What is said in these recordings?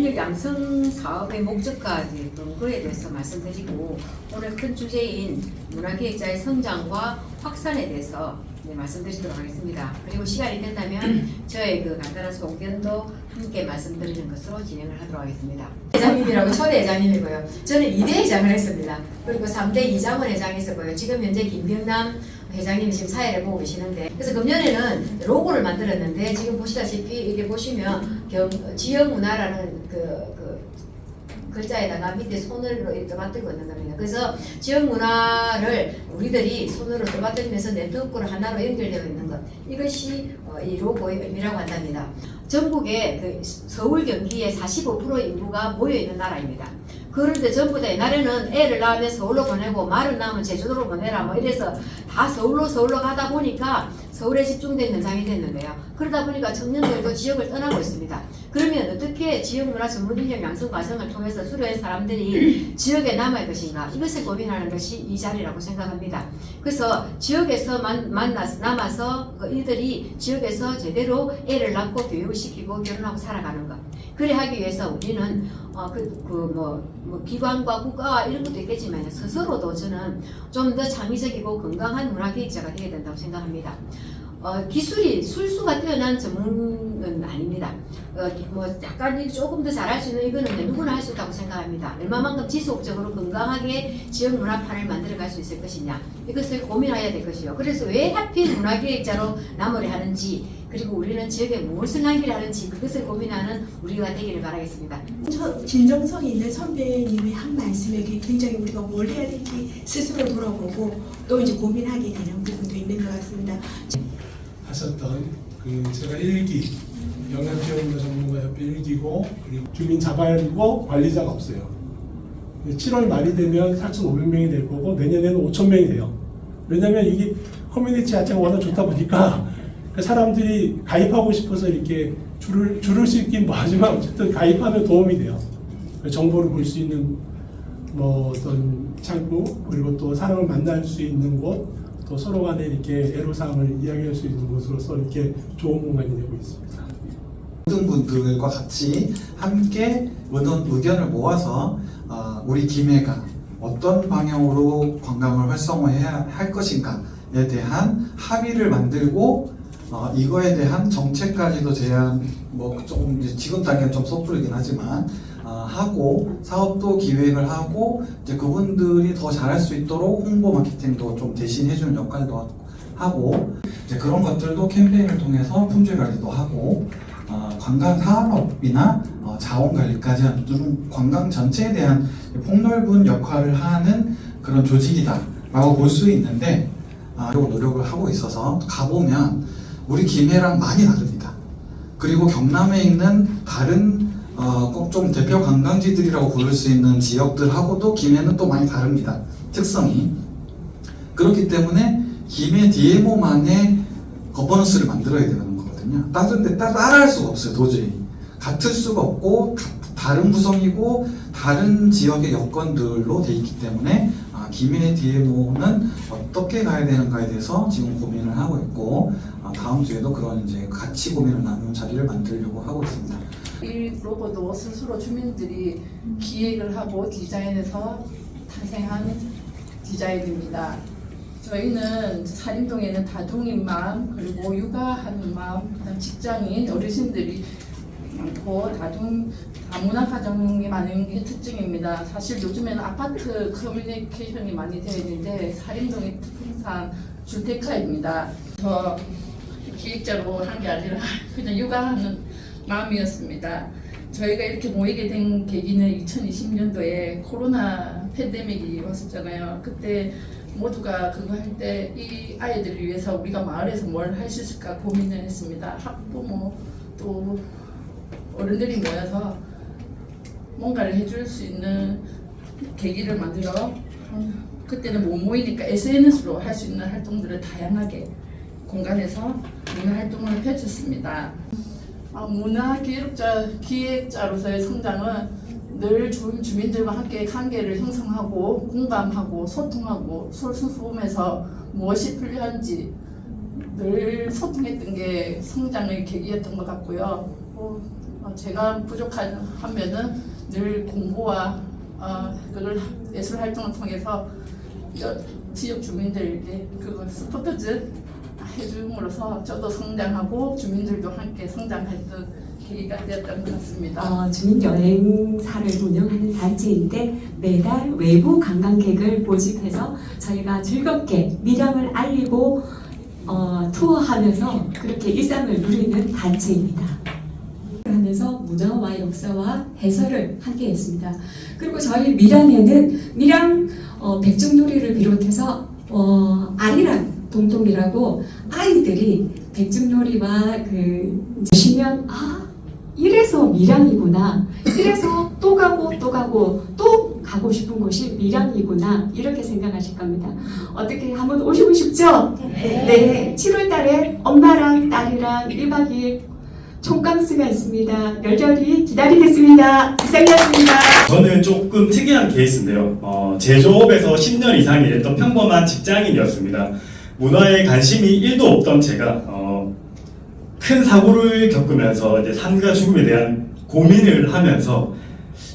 인력 양성 사업의 목적까지 그거에 대해서 말씀드리고 오늘 큰 주제인 문화기획자의 성장과 확산에 대해서 네, 말씀드리도록 하겠습니다. 그리고 시간이 된다면 저의 그 간단한 소견도 함께 말씀드리는 것으로 진행을 하도록 하겠습니다. 회장님이라고 초대 회장님이고요. 저는 2대 회장을 했습니다. 그리고 3대 이장원 회장이 있었고요. 지금 현재 김병남 회장님이 지금 사회를 보고 계시는데. 그래서 금년에는 로고를 만들었는데 지금 보시다시피 이렇게 보시면 경, 지역 문화라는 그, 그 글자에다가 밑에 손으로 이렇게 떠받들고 있는 겁니다. 그래서 지역 문화를 우리들이 손으로 떠받들면서 네트워크로 하나로 연결되어 있는 것 이것이 어, 이 로고의 의미라고 한답니다. 전국에 그 서울 경기에 45% 인구가 모여 있는 나라입니다. 그런데 전부 다 옛날에는 애를 낳으면 서울로 보내고 말을 낳으면 제주도로 보내라 뭐 이래서 다 서울로 서울로 가다 보니까 서울에 집중된 현상이 됐는데요. 그러다 보니까 청년들도 지역을 떠나고 있습니다. 그러면 어떻게 지역 문화 전문 인력 양성 과정을 통해서 수료한 사람들이 지역에 남을 것인가 이것을 고민하는 것이 이 자리라고 생각합니다. 그래서 지역에서 만, 만나서 남아서 그 이들이 지역에서 제대로 애를 낳고 교육을 시키고 결혼하고 살아가는 것. 그래 하기 위해서 우리는 어, 그, 그, 뭐, 뭐, 기관과 국가와 이런 것도 있겠지만 스스로도 저는 좀 더 창의적이고 건강한 문화기획자가 되어야 된다고 생각합니다. 어, 기술이 술수가 뛰어난 전문은 아닙니다. 어, 뭐 약간 이 조금 더 잘할 수 있는 이거는 누구나 할 수 있다고 생각합니다. 얼마만큼 지속적으로 건강하게 지역 문화판을 만들어갈 수 있을 것이냐 이것을 고민해야 될 것이요. 그래서 왜 하필 문화기획자로 나무를 하는지 그리고 우리는 지역에 무엇을 남기려 하는지 그것을 고민하는 우리가 되기를 바라겠습니다. 저 진정성 있는 선배님의 한 말씀에 굉장히 우리가 뭘 해야 될지 스스로 돌아보고 또 이제 고민하게 되는 부분도 있는 것 같습니다. 하셨던 그 제가 일기 영양지원문화 전문가협회 일기고 그리고 주민 자발이고 관리자가 없어요. 7월 말이 되면 4,500명이 될 거고 내년에는 5,000명이 돼요. 왜냐하면 이게 커뮤니티 자체가 워낙 좋다 보니까 그 사람들이 가입하고 싶어서 이렇게 줄을 줄을 수 있긴 뭐 하지만 어쨌든 가입하면 도움이 돼요. 그 정보를 볼 수 있는 뭐 어떤 창구 그리고 또 사람을 만날 수 있는 곳 또 서로 간에 이렇게 애로사항을 이야기할 수 있는 곳으로서 이렇게 좋은 공간이 되고 있습니다. 모든 분들과 같이 함께 의견, 의견을 모아서 어, 우리 김해가 어떤 방향으로 관광을 활성화해야 할 것인가에 대한 합의를 만들고 어, 이거에 대한 정책까지도 제안 뭐 조금 지금 단계는 좀 섣부르긴 하지만 어, 하고 사업도 기획을 하고 이제 그분들이 더 잘할 수 있도록 홍보 마케팅도 좀 대신 해주는 역할도 하고 이제 그런 것들도 캠페인을 통해서 품질 관리도 하고 어, 관광 산업이나 어, 자원 관리까지 하는 좀 관광 전체에 대한 폭넓은 역할을 하는 그런 조직이다라고 볼 수 있는데 아, 노력을 하고 있어서 가보면 우리 김해랑 많이 다릅니다. 그리고 경남에 있는 다른 어, 꼭좀 대표 관광지들이라고 부를 수 있는 지역들하고도 김해는 또 많이 다릅니다. 특성이 그렇기 때문에 김해 DMO만의 거버넌스를 만들어야 되는 거거든요. 다른 데 따- 따라할 수가 없어요, 도저히. 같을 수가 없고, 가- 다른 구성이고, 다른 지역의 여건들로 돼 있기 때문에, 아, 김해 DMO는 어떻게 가야 되는가에 대해서 지금 고민을 하고 있고, 아, 다음 주에도 그런 이제 같이 고민을 나누는 자리를 만들려고 하고 있습니다. 이 로고도 스스로 주민들이 기획을 하고 디자인해서 탄생한 디자인입니다. 저희는 산림동에는 다둥인 마음 그리고 육아하는 마음 그다음 직장인 어르신들이 많고 다둥 다문화 가정이 많은 게 특징입니다. 사실 요즘에는 아파트 커뮤니케이션이 많이 되어 있는데 산림동의 특성상 주택가입니다. 저 기획자로 한 게 아니라 그냥 육아하는 마음이었습니다. 저희가 이렇게 모이게 된 계기는 2020년도에 코로나 팬데믹이 왔었잖아요. 그때 모두가 그거 할 때 이 아이들을 위해서 우리가 마을에서 뭘 할 수 있을까 고민을 했습니다. 학부모 또 어른들이 모여서 뭔가를 해줄 수 있는 계기를 만들어 음, 그때는 못 모이니까 SNS로 할 수 있는 활동들을 다양하게 공간에서 문화 활동을 펼쳤습니다. 아, 문화 기획자 기획자로서의 성장은 늘 주, 주민들과 함께 관계를 형성하고 공감하고 소통하고 솔선수범해서 무엇이 필요한지 늘 소통했던 게 성장의 계기였던 것 같고요. 어, 어, 제가 부족하면은 늘 공부와 어, 그걸 예술 활동을 통해서 여- 지역 주민들에게 그걸 스포트즈 해줌으로써 저도 성장하고 주민들도 함께 성장했던 계기가 되었던 것 같습니다. 어, 주민 여행사를 운영하는 단체인데 매달 외부 관광객을 모집해서 저희가 즐겁게 밀양을 알리고 어, 투어하면서 그렇게 일상을 누리는 단체입니다. 하면서 문화와 역사와 해설을 함께 했습니다. 그리고 저희 밀양에는 밀양 어, 백중놀이를 비롯해서 어, 아리랑 동동이라고 아이들이 백중놀이와 그 쉬면 아 이래서 밀양이구나. 이래서 또 가고 또 가고 또 가고 싶은 곳이 밀양이구나. 이렇게 생각하실 겁니다. 어떻게 한번 오시고 싶죠? 네. 7월 달에 엄마랑 딸이랑 1박 2일 총감스가 있습니다. 열렬히 기다리겠습니다. 이상이었습니다. 저는 조금 특이한 케이스인데요. 어, 제조업에서 10년 이상 일했던 평범한 직장인이었습니다. 문화에 관심이 1도 없던 제가 어, 큰 사고를 겪으면서 이제 삶과 죽음에 대한 고민을 하면서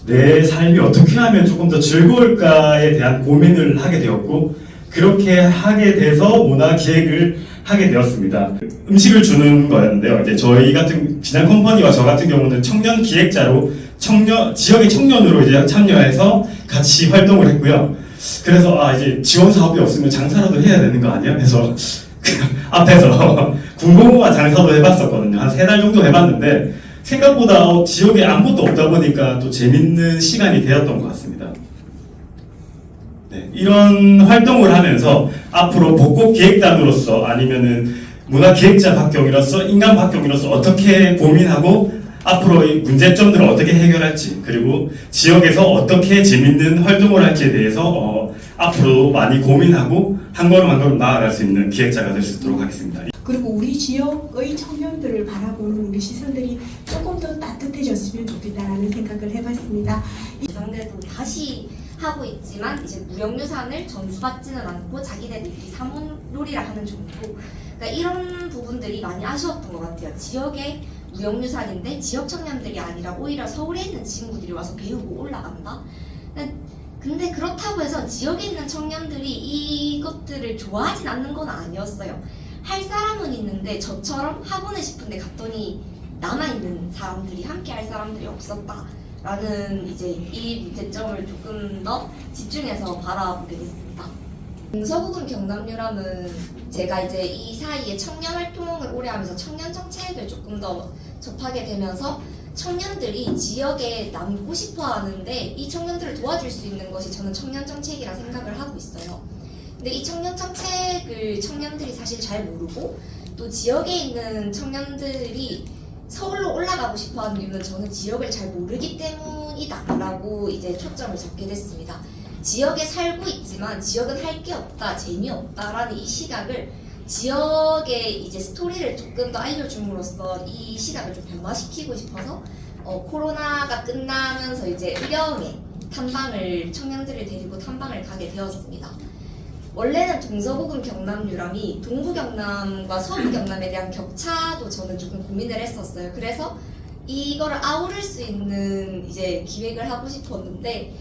내 삶이 어떻게 하면 조금 더 즐거울까에 대한 고민을 하게 되었고 그렇게 하게 돼서 문화 기획을 하게 되었습니다. 음식을 주는 거였는데요. 이제 저희 같은 진한 컴퍼니와 저 같은 경우는 청년 기획자로 청년 지역의 청년으로 이제 참여해서 같이 활동을 했고요. 그래서 아 이제 지원 사업이 없으면 장사라도 해야 되는 거 아니야? 해서 그 앞에서 군공무원 장사도 해봤었거든요. 한 세 달 정도 해봤는데 생각보다 어, 지역에 아무것도 없다 보니까 또 재밌는 시간이 되었던 것 같습니다. 네, 이런 활동을 하면서 앞으로 복고 기획단으로서 아니면은 문화 기획자 박경이로서 인간 박경이로서 어떻게 고민하고 앞으로 이 문제점들을 어떻게 해결할지 그리고 지역에서 어떻게 재밌는 활동을 할지에 대해서 어, 앞으로 많이 고민하고 한 걸음 한 걸음 나아갈 수 있는 기획자가 될 수 있도록 하겠습니다. 그리고 우리 지역의 청년들을 바라보는 우리 시선들이 조금 더 따뜻해졌으면 좋겠다라는 생각을 해봤습니다. 예상대도 다시 하고 있지만 이제 무형유산을 전수받지는 않고 자기네들끼리 사물놀이를 하는 정도. 그러니까 이런 부분들이 많이 아쉬웠던 것 같아요. 지역의 무형유산인데 지역 청년들이 아니라 오히려 서울에 있는 친구들이 와서 배우고 올라간다. 근데- 근데 그렇다고 해서 지역에 있는 청년들이 이것들을 좋아하진 않는 건 아니었어요. 할 사람은 있는데 저처럼 하고는 싶은데 갔더니 남아있는 사람들이 함께 할 사람들이 없었다. 라는 이제 이 문제점을 조금 더 집중해서 바라보게 됐습니다. 동서구금 경남유람은 제가 이제 이 사이에 청년 활동을 오래 하면서 청년 정책을 조금 더 접하게 되면서 청년들이 지역에 남고 싶어 하는데 이 청년들을 도와줄 수 있는 것이 저는 청년 정책이라 생각을 하고 있어요. 근데 이 청년 정책을 청년들이 사실 잘 모르고 또 지역에 있는 청년들이 서울로 올라가고 싶어 하는 이유는 저는 지역을 잘 모르기 때문이다라고 이제 초점을 잡게 됐습니다. 지역에 살고 있지만 지역은 할 게 없다, 재미없다라는 이 시각을 지역의 이제 스토리를 조금 더 알려줌으로써 이 시각을 좀 변화시키고 싶어서 어, 코로나가 끝나면서 이제 의령에 탐방을 청년들을 데리고 탐방을 가게 되었습니다. 원래는 동서부금 경남 유람이 동부 경남과 서부 경남에 대한 격차도 저는 조금 고민을 했었어요. 그래서 이거를 아우를 수 있는 이제 기획을 하고 싶었는데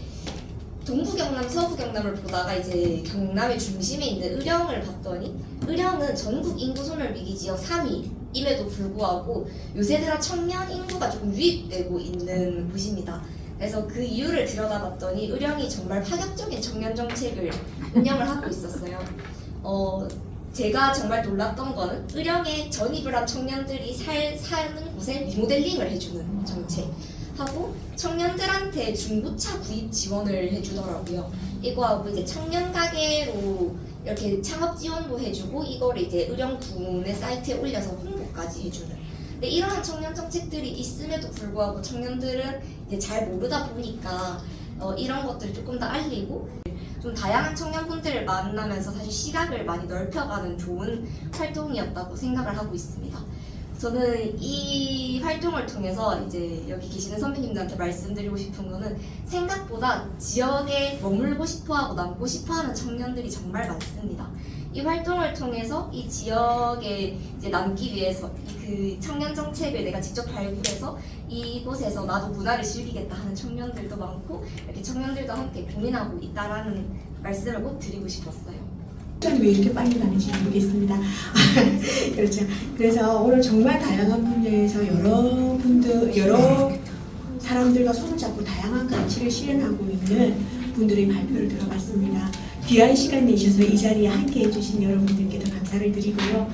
동부 경남, 서부 경남을 보다가 이제 경남의 중심에 있는 의령을 봤더니 의령은 전국 인구 소멸 위기 지역 3위임에도 불구하고 요새 들어 청년 인구가 조금 유입되고 있는 곳입니다. 그래서 그 이유를 들여다봤더니 의령이 정말 파격적인 청년 정책을 운영을 하고 있었어요. 어, 제가 정말 놀랐던 거는 의령에 전입을 한 청년들이 살, 사는 곳에 리모델링을 해주는 정책. 하고 청년들한테 중고차 구입 지원을 해주더라고요. 이거 하고 이제 청년 가게로 이렇게 창업 지원도 해주고 이거를 이제 의령군의 사이트에 올려서 홍보까지 해주는. 근데 이러한 청년 정책들이 있음에도 불구하고 청년들은 이제 잘 모르다 보니까 어, 이런 것들을 조금 더 알리고 좀 다양한 청년분들을 만나면서 사실 시각을 많이 넓혀가는 좋은 활동이었다고 생각을 하고 있습니다. 저는 이 활동을 통해서 이제 여기 계시는 선배님들한테 말씀드리고 싶은 거는 생각보다 지역에 머물고 싶어하고 남고 싶어하는 청년들이 정말 많습니다. 이 활동을 통해서 이 지역에 이제 남기 위해서 이그 청년 정책을 내가 직접 발굴해서 이곳에서 나도 문화를 즐기겠다 하는 청년들도 많고 이렇게 청년들도 함께 고민하고 있다라는 말씀을 꼭 드리고 싶었어요. 시간이 왜 이렇게 빨리 가는지 모르겠습니다. 그렇죠. 그래서 오늘 정말 다양한 분야에서 여러분들 여러 사람들과 손을 잡고 다양한 가치를 실현하고 있는 분들의 발표를 들어봤습니다. 귀한 시간 내셔서 이 자리에 함께 해주신 여러분들께도 감사를 드리고요.